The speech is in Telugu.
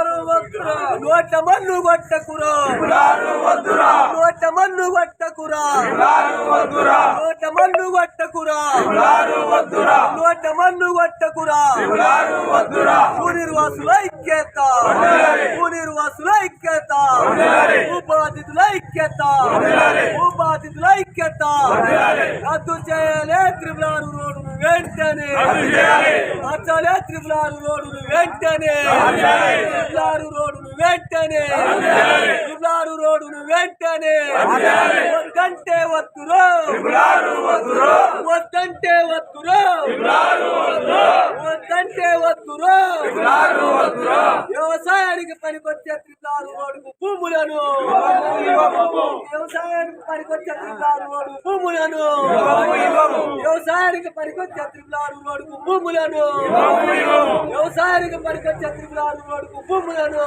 నోట మన్ను కొట్టకురా. నోట మన్ను కొట్టకురా. నోట మన్ను కొట్టకురా. నోట మన్ను కొట్టకురా. వద్దురా. భూనిర్వాసుల ఐక్యత. భూనిర్వాసుల ఐక్యత. భూబాధితుల ఐక్యత. భూబాధితుల ఐక్యత. వెంటనే మార్చాలే త్రిపులారు రోడ్డును వెంటనే త్రిపులారు రోడ్డును వెంటనే త్రిపులారు రోడ్డును వెంటనే వద్దంటే వద్దురో. వద్దంటే వద్దురో. వద్దంటే వద్దురో. వ్యవసాయానికి పనికొచ్చే త్రిపులారు రోడ్డుకు భూములను. వ్యవసాయానికి పనికొచ్చే త్రిపులారు రోడ్డు భూములను. వ్యవసాయానికి పనికొచ్చే త్రిపులారు రోడ్డుకు భూములను వ్యవసాయానికి పనికొచ్చే త్రిపులారు రోడ్డుకు భూములను